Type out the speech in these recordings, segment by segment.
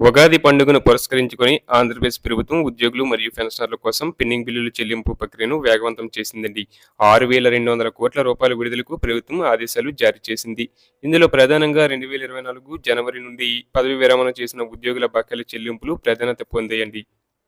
ఉగాది పండుగను పురస్కరించుకొని ఆంధ్రప్రదేశ్ ప్రభుత్వం ఉద్యోగులు మరియు పెన్షనర్ల కోసం పెండింగ్ బిల్లుల చెల్లింపు ప్రక్రియను వేగవంతం చేసిందండి. ఆరు వేల రెండు వందల కోట్ల రూపాయల విడుదలకు ప్రభుత్వం ఆదేశాలు జారీ చేసింది. ఇందులో ప్రధానంగా రెండు వేల ఇరవై నాలుగు జనవరి నుండి పదవి విరమణ చేసిన ఉద్యోగుల బకాయిల చెల్లింపులు ప్రాధాన్యత పొందాయండి.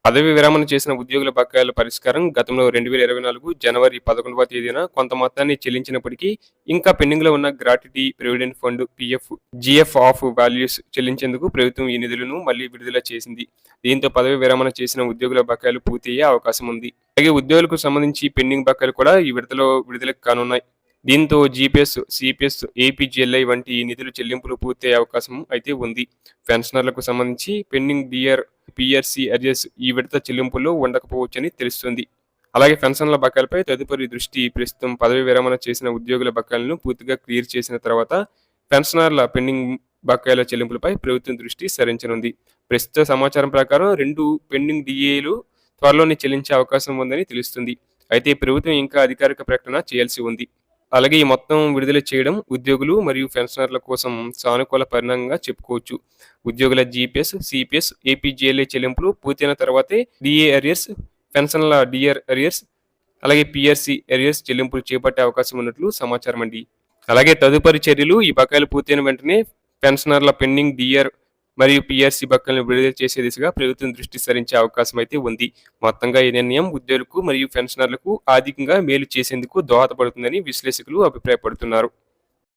పదవి విరమణ చేసిన ఉద్యోగుల బకాయిల పరిష్కారం గతంలో రెండు వేల ఇరవై నాలుగు జనవరి పదకొండవ తేదీన కొంత మొత్తాన్ని చెల్లించినప్పటికీ ఇంకా పెండింగ్లో ఉన్న gratuity provident fund PF GF of values చెల్లించేందుకు ప్రభుత్వం ఈ నిధులను మళ్ళీ విడుదల చేసింది. దీంతో పదవి విరమణ చేసిన ఉద్యోగుల బకాయిలు పూర్తయ్యే అవకాశం ఉంది. అలాగే ఉద్యోగులకు సంబంధించి పెండింగ్ బకాయిలు కూడా ఈ విడతలో విడుదలకు కానున్నాయి. దీంతో జీపీఎస్ సిపిఎస్ ఏపీజీఎల్ఐ వంటి నిధులు చెల్లింపులు పూర్తయ్యే అవకాశం అయితే ఉంది. పెన్షనర్లకు సంబంధించి పెండింగ్ డిఆర్ పిఆర్సీ అరియర్స్ ఈ విడత చెల్లింపులు ఉండకపోవచ్చని తెలుస్తుంది. అలాగే పెన్షన్ల బకాయిలపై తదుపరి దృష్టి ప్రస్తుతం పదవి విరమణ చేసిన ఉద్యోగుల బకాయిలను పూర్తిగా క్లియర్ చేసిన తర్వాత పెన్షనర్ల పెండింగ్ బకాయిల చెల్లింపులపై ప్రభుత్వం దృష్టి సరించనుంది. ప్రస్తుత సమాచారం ప్రకారం రెండు పెండింగ్ డిఏలు త్వరలోనే చెల్లించే అవకాశం ఉందని తెలుస్తుంది. అయితే ప్రభుత్వం ఇంకా అధికారిక ప్రకటన చేయాల్సి ఉంది. అలాగే ఈ మొత్తం విడుదల చేయడం ఉద్యోగులు మరియు పెన్షనర్ల కోసం సానుకూల పరిణామంగా చెప్పుకోవచ్చు. ఉద్యోగుల జీపీఎస్ సిపిఎస్ ఏపీజీఎల్ఏ చెల్లింపులు పూర్తయిన తర్వాతే డిఏ అరియర్స్ పెన్షన్ల డిఆర్ అరియర్స్ అలాగే పిఆర్సి అరియర్స్ చెల్లింపులు చేపట్టే అవకాశం ఉన్నట్లు సమాచారం అండి అలాగే తదుపరి చర్యలు ఈ బకాయిలు పూర్తయిన వెంటనే పెన్షనర్ల పెండింగ్ డిఆర్ మరియు పీఆర్సీ బక్కలను విడుదల చేసే దిశగా ప్రభుత్వం దృష్టి సారించే అవకాశం అయితే ఉంది. మొత్తంగా ఈ నిర్ణయం ఉద్యోగులకు మరియు పెన్షనర్లకు ఆర్థికంగా మేలు చేసేందుకు దోహదపడుతుందని విశ్లేషకులు అభిప్రాయపడుతున్నారు.